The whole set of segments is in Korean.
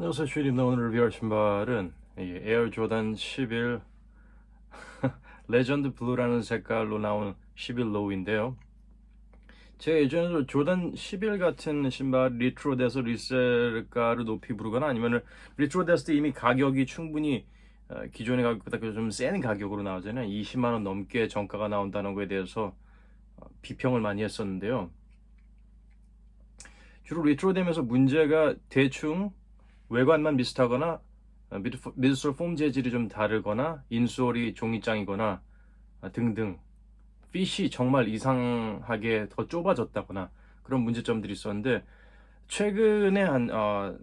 안녕하세요 슈입니다 오늘 리뷰할 신발은 이 에어 조단 11 레전드 블루라는 색깔로 나온 11 로우인데요. 제가 예전에도 조단 11 같은 신발 리트로 돼서 리셀가를 높이 부르거나 아니면 리트로 됐을 때 이미 가격이 충분히 어, 기존의 가격보다 좀 센 가격으로 나오잖아요. 20만원 넘게 정가가 나온다는 거에 대해서 어, 비평을 많이 했었는데요. 주로 리트로 되면서 문제가 대충 외관만 비슷하거나 어, 미드- 미드솔 폼 재질이 좀 다르거나 인솔이 종이장이거나 아, 등등. 핏이 정말 이상하게 더 좁아졌다거나 그런 문제점들이 있었는데 최근에 한 어,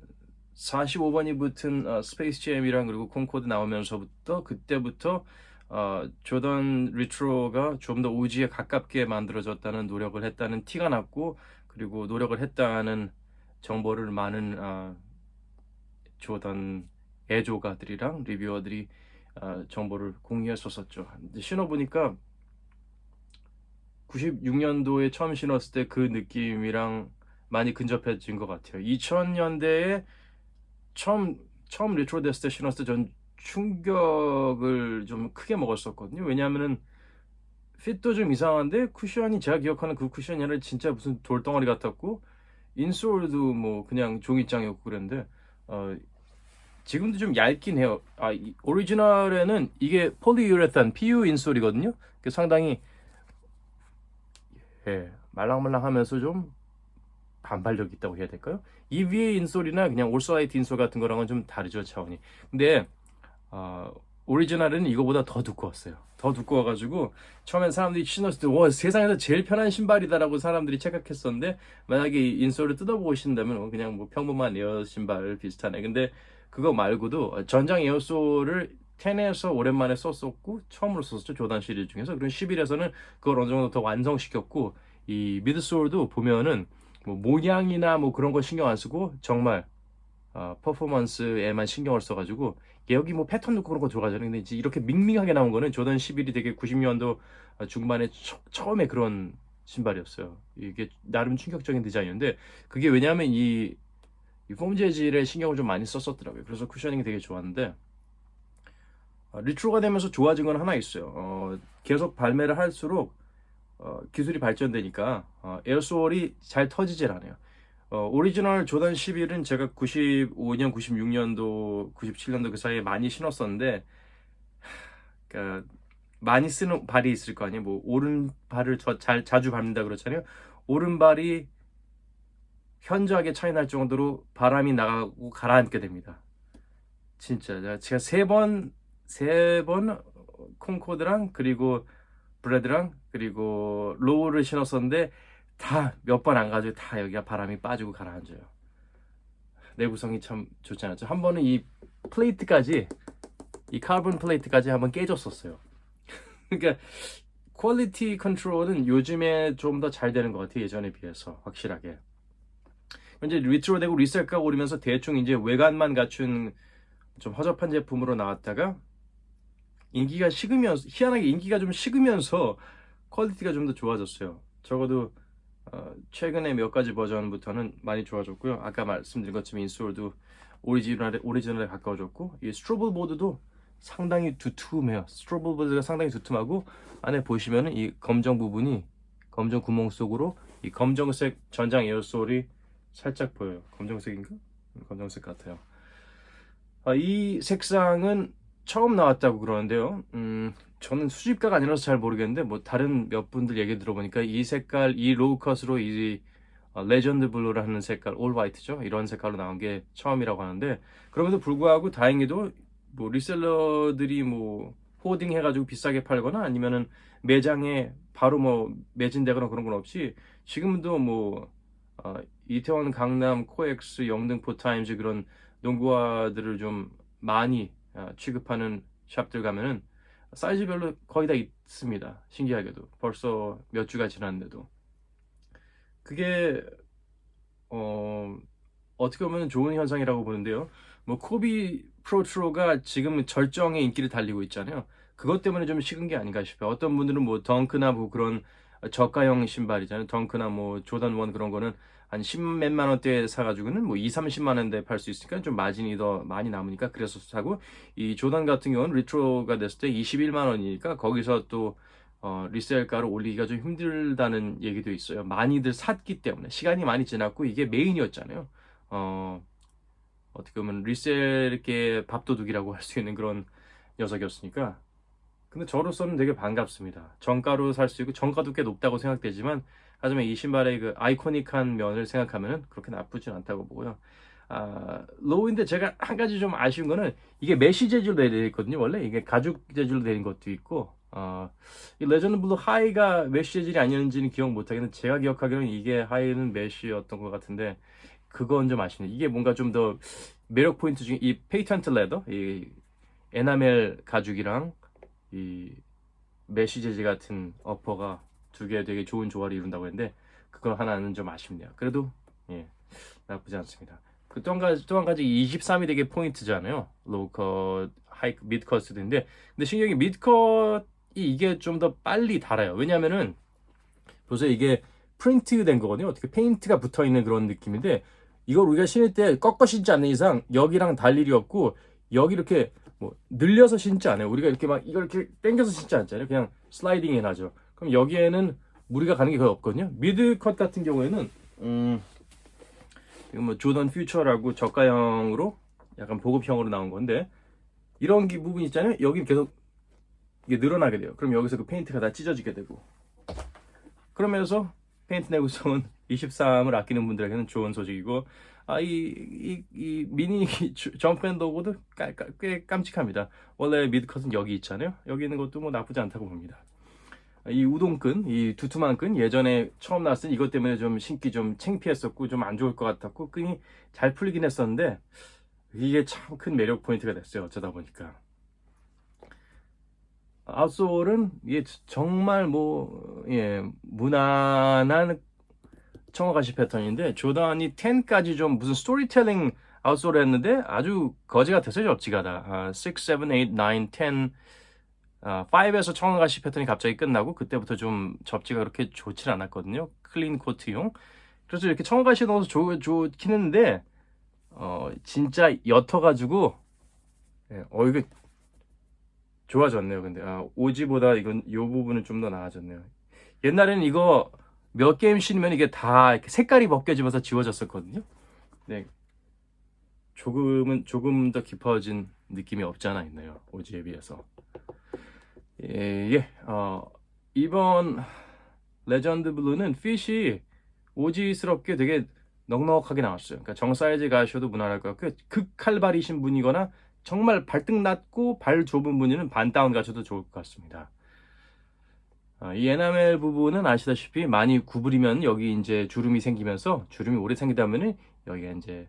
45번이 붙은 어, 스페이스 GM이랑 그리고 콩코드 나오면서부터 그때부터 어, 조던 리트로가 좀 더 오지에 가깝게 만들어졌다는 노력을 했다는 티가 났고 그리고 노력을 했다는 정보를 많은 어, 조던 애조가들이랑 리뷰어들이 어, 정보를 공유했었었죠. 신어보니까 96년도에 처음 신었을 때 그 느낌이랑 많이 근접해진 것 같아요. 2000년대에 처음 처음 리트로 됐을 때 신었을 때 전 충격을 좀 크게 먹었었거든요. 왜냐하면은 핏도 좀 이상한데 쿠션이 제가 기억하는 그 쿠션이 아니라 진짜 무슨 돌덩어리 같았고 인솔도 뭐 그냥 종이장이었고 그랬는데 어, 지금도 좀 얇긴 해요. 아, 이 오리지널에는 이게 폴리유레탄 PU 인솔이거든요. 그 상당히 예, 말랑말랑하면서 좀 반발력 있다고 해야 될까요? 이 위에 인솔이나 그냥 올소라이트 인솔 같은 거랑은 좀 다르죠 차원이. 근데 어, 오리지널은 이거보다 더 두꺼웠어요. 더 두꺼워가지고 처음엔 사람들이 신었을 때 와 세상에서 제일 편한 신발이다라고 사람들이 착각했었는데 만약에 이 인솔을 뜯어보고 신다면 그냥 뭐 평범한 에어 신발 비슷하네. 근데 그거 말고도 전장 에어솔을 10에서 오랜만에 썼었고 처음으로 썼었죠 조단 시리즈 중에서 그리고 11에서는 그걸 어느 정도 더 완성시켰고 이 미드솔도 보면은 뭐 모양이나 뭐 그런 거 신경 안 쓰고 정말 어, 퍼포먼스에만 신경을 써가지고 여기 뭐 패턴도 그런 거 들어가잖아요. 근데 이제 이렇게 밍밍하게 나온 거는 조던 11이 되게 90년도 중반에 처, 처음에 그런 신발이었어요. 이게 나름 충격적인 디자인인데 그게 왜냐하면 이, 이폼 재질에 신경을 좀 많이 썼었더라고요. 그래서 쿠셔닝이 되게 좋았는데 어, 리트로가 되면서 좋아진 건 하나 있어요. 어, 계속 발매를 할수록 어, 기술이 발전되니까 어, 에어솔이 잘 터지질 않아요. 어, 오리지널 조던 11은 제가 95년, 96년도, 97년도 그 사이에 많이 신었었는데, 그러니까 많이 쓰는 발이 있을 거 아니에요. 뭐 오른발을 저, 잘 자주 밟는다 그렇잖아요. 오른발이 현저하게 차이 날 정도로 바람이 나가고 가라앉게 됩니다. 진짜 제가 세 번, 세 번 콩코드랑 그리고 브레드랑 그리고 로우를 신었었는데 다 몇 번 안 가지고 다 여기가 바람이 빠지고 가라앉아요. 내구성이 참 좋지 않았죠. 한 번은 이 플레이트까지 이 카본 플레이트까지 한번 깨졌었어요. 그러니까 퀄리티 컨트롤은 요즘에 좀 더 잘 되는 것 같아요. 예전에 비해서 확실하게. 이제 리트로 되고 리셀가 오르면서 대충 이제 외관만 갖춘 좀 허접한 제품으로 나왔다가 인기가 식으면서 희한하게 인기가 좀 식으면서 퀄리티가 좀 더 좋아졌어요. 적어도 어, 최근에 몇 가지 버전부터는 많이 좋아졌고요. 아까 말씀드린 것처럼 인솔도 오리지널에, 오리지널에 가까워졌고 이 스트로블 보드도 상당히 두툼해요. 스트로블 보드가 상당히 두툼하고 안에 보시면은 이 검정 부분이 검정 구멍 속으로 이 검정색 전장 에어솔이 살짝 보여요. 검정색인가? 음, 검정색 같아요. 아, 이 색상은 처음 나왔다고 그러는데요. 음, 저는 수집가가 아니라서 잘 모르겠는데 뭐 다른 몇 분들 얘기 들어보니까 이 색깔 이 로우 컷으로 이 어, 레전드 블루라는 색깔 올 화이트죠? 이런 색깔로 나온 게 처음이라고 하는데 그럼에도 불구하고 다행히도 뭐 리셀러들이 뭐 호딩 해가지고 비싸게 팔거나 아니면은 매장에 바로 뭐 매진되거나 그런 건 없이 지금도 뭐 어, 이태원 강남 코엑스 영등포 타임즈 그런 농구화들을 좀 많이 어, 취급하는 샵들 가면은 사이즈별로 거의 다 있습니다. 신기하게도 벌써 몇 주가 지났는데도 그게 어 어떻게 보면 좋은 현상이라고 보는데요. 뭐 코비 프로트로가 지금 절정의 인기를 달리고 있잖아요. 그것 때문에 좀 식은 게 아닌가 싶어요. 어떤 분들은 뭐 덩크나 뭐 그런 저가형 신발이잖아요. 덩크나 뭐 조던 원 그런 거는 한 10몇만 원대 사가지고는 뭐 2, 30만 원대 팔 수 있으니까 좀 마진이 더 많이 남으니까 그래서 사고 이 조던 같은 경우는 리트로가 됐을 때 21만 원이니까 거기서 또 어, 리셀가를 올리기가 좀 힘들다는 얘기도 있어요. 많이들 샀기 때문에 시간이 많이 지났고 이게 메인이었잖아요. 어, 어떻게 보면 리셀계 밥도둑이라고 할 수 있는 그런 녀석이었으니까. 근데 저로서는 되게 반갑습니다. 정가로 살 수 있고 정가도 꽤 높다고 생각되지만 하지만 이 신발의 그 아이코닉한 면을 생각하면 그렇게 나쁘진 않다고 보고요. 아, 로우인데 제가 한 가지 좀 아쉬운 거는 이게 메쉬 재질로 되어 있거든요. 원래 이게 가죽 재질로 되는 것도 있고 어, 이 레전드 블루 하이가 메쉬 재질이 아니었는지는 기억 못하겠는데 제가 기억하기로는 이게 하이는 메쉬였던 것 같은데 그건 좀 아쉽네요. 이게 뭔가 좀 더 매력 포인트 중에 이 페이턴트 레더, 이 에나멜 가죽이랑 이 메쉬 재질 같은 어퍼가 두 개 되게 좋은 조화를 이룬다고 했는데 그거 하나는 좀 아쉽네요. 그래도 예 나쁘지 않습니다. 그또한 가지 또 한 가지 23이 되게 포인트잖아요. 로우컷, 하이크, 미드컷인데 근데 신경이 미드컷이 이게 좀 더 빨리 달아요. 왜냐면은 보세요 이게 프린트 된 거거든요. 어떻게 페인트가 붙어 있는 그런 느낌인데 이걸 우리가 신을 때 꺾어 신지 않는 이상 여기랑 달 일이 없고 여기 이렇게 뭐 늘려서 신지 않아요. 우리가 이렇게 막 이걸 이렇게 당겨서 신지 않잖아요. 그냥 슬라이딩이 나죠. 그럼 여기에는 무리가 가는 게 거의 없거든요. 미드 컷 같은 경우에는 음 이거 뭐 조던 퓨처라고 저가형으로 약간 보급형으로 나온 건데 이런 기- 부분 있잖아요. 여기 계속 이게 늘어나게 돼요. 그럼 여기서 그 페인트가 다 찢어지게 되고 그러면서 페인트 내구성은 23을 아끼는 분들에게는 좋은 소식이고 아, 이, 이, 이 미니 까- 꽤 깜찍합니다. 원래 미드컷은 여기 있잖아요. 여기 있는 것도 뭐 나쁘지 않다고 봅니다. 이 우동끈, 이 두툼한 끈 예전에 처음 나왔을 때 이것 때문에 좀 신기 좀 창피했었고 좀 안 좋을 것 같았고 끈이 잘 풀리긴 했었는데 이게 참 큰 매력 포인트가 됐어요. 어쩌다 보니까. 아웃솔은 이게 정말 뭐, 예, 무난한 청어가시 패턴인데 조던이 10까지 좀 무슨 스토리텔링 아웃솔을 했는데 아주 거지 같았어요. 접지가다. 아, 6, 7, 8, 9, 10 아, 5에서 청어가시 패턴이 갑자기 끝나고 그때부터 좀 접지가 그렇게 좋진 않았거든요. 클린 코트용. 그래서 이렇게 청어가시 넣어서 좋, 좋긴 했는데 어, 진짜 옅어가지고 예, 어 이거 좋아졌네요. 근데 아, 오지보다 이건 요 부분은 좀 더 나아졌네요. 옛날에는 이거 몇 게임 신으면 이게 다 이렇게 색깔이 벗겨지면서 지워졌었거든요. 네. 조금은 조금 더 깊어진 느낌이 없지 않아 있네요. 오지에 비해서. 예, 예. 어, 이번 레전드 블루는 핏이 오지스럽게 되게 넉넉하게 나왔어요. 그러니까 정 사이즈 가셔도 무난할 것 같고 극칼발이신 분이거나 정말 발등 낮고 발 좁은 분이는 반다운 가셔도 좋을 것 같습니다. 어, 이 에나멜 부분은 아시다시피 많이 구부리면 여기 이제 주름이 생기면서 주름이 오래 생기다면은 여기가 이제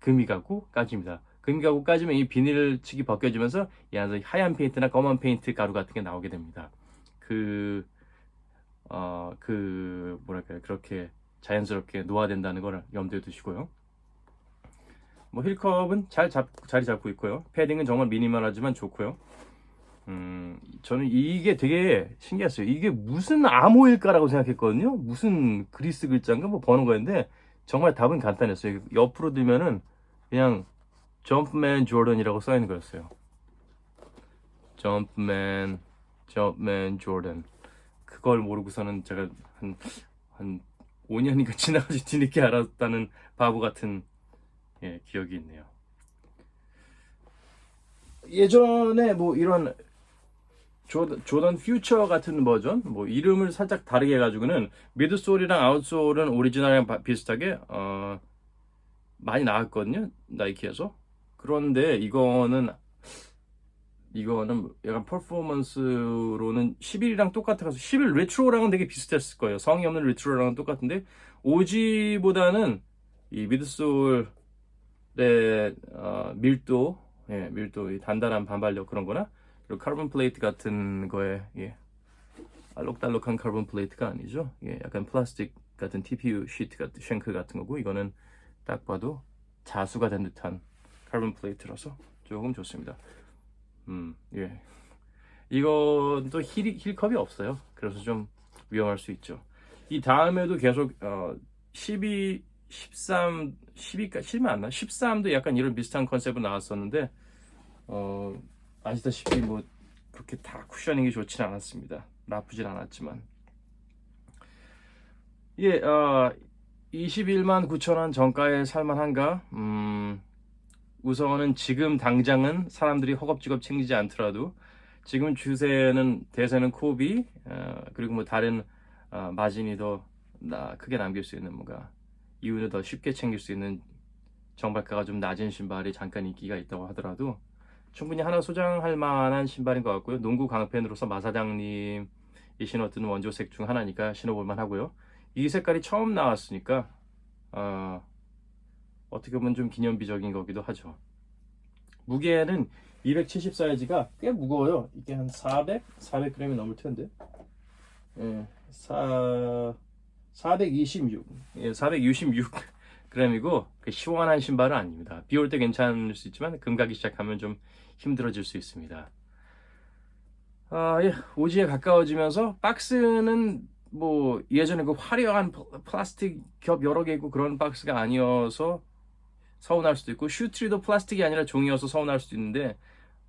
금이 가고 까집니다. 금이 가고 까지면 이 비닐치기 벗겨지면서 이 안에서 하얀 페인트나 검은 페인트 가루 같은 게 나오게 됩니다. 그, 어, 그, 뭐랄까요. 그렇게 자연스럽게 노화된다는 걸 염두에 두시고요. 뭐 힐컵은 잘 잡, 자리 잡고 있고요. 패딩은 정말 미니멀하지만 좋고요. 음, 저는 이게 되게 신기했어요. 이게 무슨 암호일까라고 생각했거든요. 무슨 그리스 글자인가 뭐 번호가인데 정말 답은 간단했어요. 옆으로 들면은 그냥 점프맨 조던이라고 써 있는 거였어요. 점프맨, 점프맨 조던. 그걸 모르고서는 제가 한, 한 5년인가 지나가지 뒤늦게 알았다는 바보 같은 예, 기억이 있네요. 예전에 뭐 이런 조던, 조던 퓨처 같은 버전, 뭐 이름을 살짝 다르게 해가지고는 미드솔이랑 아웃솔은 오리지널이랑 바- 비슷하게 어, 많이 나왔거든요 나이키에서. 그런데 이거는 이거는 약간 퍼포먼스로는 11이랑 똑같아서 11 레트로랑은 되게 비슷했을 거예요. 성의 없는 레트로랑은 똑같은데 오지보다는 이 미드솔의 어, 밀도, 예, 밀도, 이 단단한 반발력 그런 거나 그리고 카본 플레이트 같은 거에 예, 알록달록한 카본 플레이트가 아니죠. 예, 약간 플라스틱 같은 TPU 시트 같은 쉔크 같은 거고 이거는 딱 봐도 자수가 된 듯한 카본 플레이트라서 조금 좋습니다. 음, 예. 이건 또 힐, 힐컵이 없어요. 그래서 좀 위험할 수 있죠. 이 다음에도 계속 어, 12, 13, 12까 12만 안 나? 13도 약간 이런 비슷한 컨셉으로 나왔었는데 어 아시다시피 뭐 그렇게 다 쿠셔닝이 좋지는 않았습니다. 나쁘진 않았지만 예, 어, 21만 9천 원 정가에 살만한가? 음, 우선은 지금 당장은 사람들이 허겁지겁 챙기지 않더라도 지금 주세는 대세는 코비 어, 그리고 뭐 다른 어, 마진이 더 나, 크게 남길 수 있는 뭔가 이유는 더 쉽게 챙길 수 있는 정발가가 좀 낮은 신발이 잠깐 인기가 있다고 하더라도 충분히 하나 소장할 만한 신발인 것 같고요. 농구 강팬으로서 마사장님이 신었던 원조색 중 하나니까 신어볼 만 하고요. 이 색깔이 처음 나왔으니까 어, 어떻게 보면 좀 기념비적인 거기도 하죠. 무게는 270 사이즈가 꽤 무거워요. 이게 한 400, 400g이 넘을 텐데. 예, 4, 426, 예, 466g이고 그 시원한 신발은 아닙니다. 비 올 때 괜찮을 수 있지만 금 가기 시작하면 좀 힘들어질 수 있습니다. 아, 예, 오지에 가까워지면서 박스는 뭐 예전에 그 화려한 플- 플라스틱 겹 여러 개 있고 그런 박스가 아니어서 서운할 수도 있고 슈트리도 플라스틱이 아니라 종이어서 서운할 수도 있는데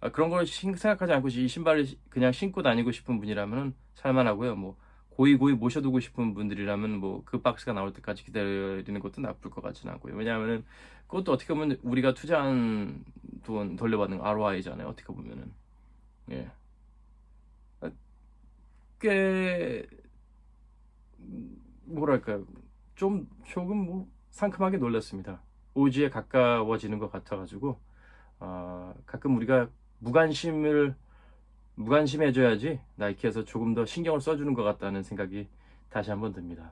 아, 그런 걸 신- 생각하지 않고 이 신발을 시- 그냥 신고 다니고 싶은 분이라면 살만하고요. 뭐 고이 고이 모셔두고 싶은 분들이라면 뭐 그 박스가 나올 때까지 기다리는 것도 나쁠 것 같지는 않고요. 왜냐하면은 그것도 어떻게 보면 우리가 투자한 돈 돌려받는 ROI잖아요. 어떻게 보면은 예. 아, 꽤 음, 뭐랄까요 좀 조금 뭐 상큼하게 놀랐습니다. 오지에 가까워지는 것 같아가지고 어, 가끔 우리가 무관심을 무관심해줘야지 나이키에서 조금 더 신경을 써주는 것 같다는 생각이 다시 한번 듭니다.